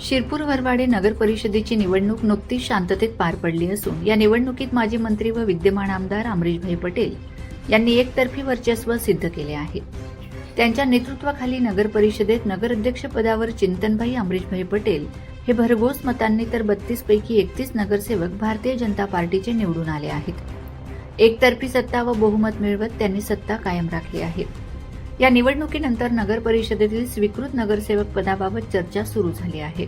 शिरपूर वरवाडे नगर परिषदेची निवडणूक नुकतीच शांततेत पार पडली असून या निवडणुकीत माजी मंत्री व विद्यमान आमदार अमरीशभाई पटेल यांनी एकतर्फी वर्चस्व सिद्ध केले आहे. त्यांच्या नेतृत्वाखाली नगर परिषदेत नगराध्यक्ष पदावर चिंतनभाई अमरीशभाई पटेल हे भरघोस मतांनी तर बत्तीस पैकी एकतीस नगरसेवक भारतीय जनता पार्टीचे निवडून आले आहेत. एकतर्फी सत्ता व बहुमत मिळवत त्यांनी सत्ता कायम राखली आहे. या निवडणुकीनंतर नगर परिषदेतील स्वीकृत नगरसेवक पदाबाबत चर्चा सुरू झाली आहे.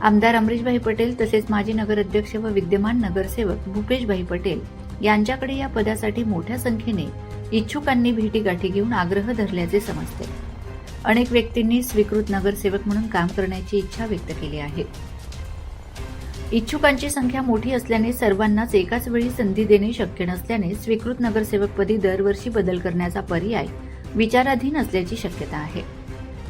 आमदार अमरीशभाई पटेल तसेच माजी नगराध्यक्ष व विद्यमान नगरसेवक भूपेशभाई पटेल यांच्याकडे या पदासाठी मोठ्या संख्येने इच्छुकांनी भेटीगाठी घेऊन आग्रह धरल्याचे समजते. अनेक व्यक्तींनी स्वीकृत नगरसेवक म्हणून काम करण्याची इच्छा व्यक्त केली आहे. इच्छुकांची संख्या मोठी असल्याने सर्वांनाच एकाच वेळी संधी देणे शक्य नसल्याने स्वीकृत नगरसेवकपदी दरवर्षी बदल करण्याचा पर्याय विचाराधीन असल्याची शक्यता आहे.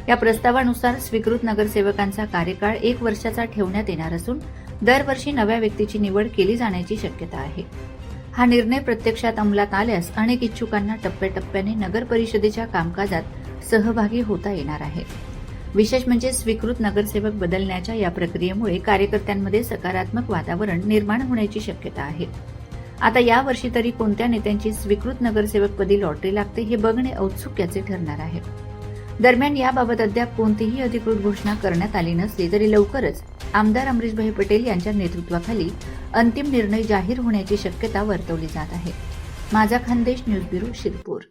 या प्रस्तावानुसार स्वीकृत नगरसेवकांचा कार्यकाळ एक वर्षाचा ठेवण्यात येणार असून दरवर्षी नव्या व्यक्तीची निवड केली जाण्याची शक्यता आहे. हा निर्णय प्रत्यक्षात अंमलात आल्यास अनेक इच्छुकांना टप्प्याटप्प्याने नगर परिषदेच्या कामकाजात सहभागी होता येणार आहे. विशेष म्हणजे स्वीकृत नगरसेवक बदलण्याच्या या प्रक्रियेमुळे कार्यकर्त्यांमध्ये सकारात्मक वातावरण निर्माण होण्याची शक्यता आहे. आता यावर्षी तरी कोणत्या नेत्यांची स्वीकृत नगरसेवकपदी लॉटरी लागते हे बघणे औत्सुक्याचे ठरणार आहे. दरम्यान याबाबत अद्याप कोणतीही अधिकृत घोषणा करण्यात आली नसली तरी लवकरच आमदार अमरीशभाई पटेल यांच्या नेतृत्वाखाली अंतिम निर्णय जाहीर होण्याची शक्यता वर्तवली जात आहे. माझा खानदेश न्यूज ब्युरो शिरपूर.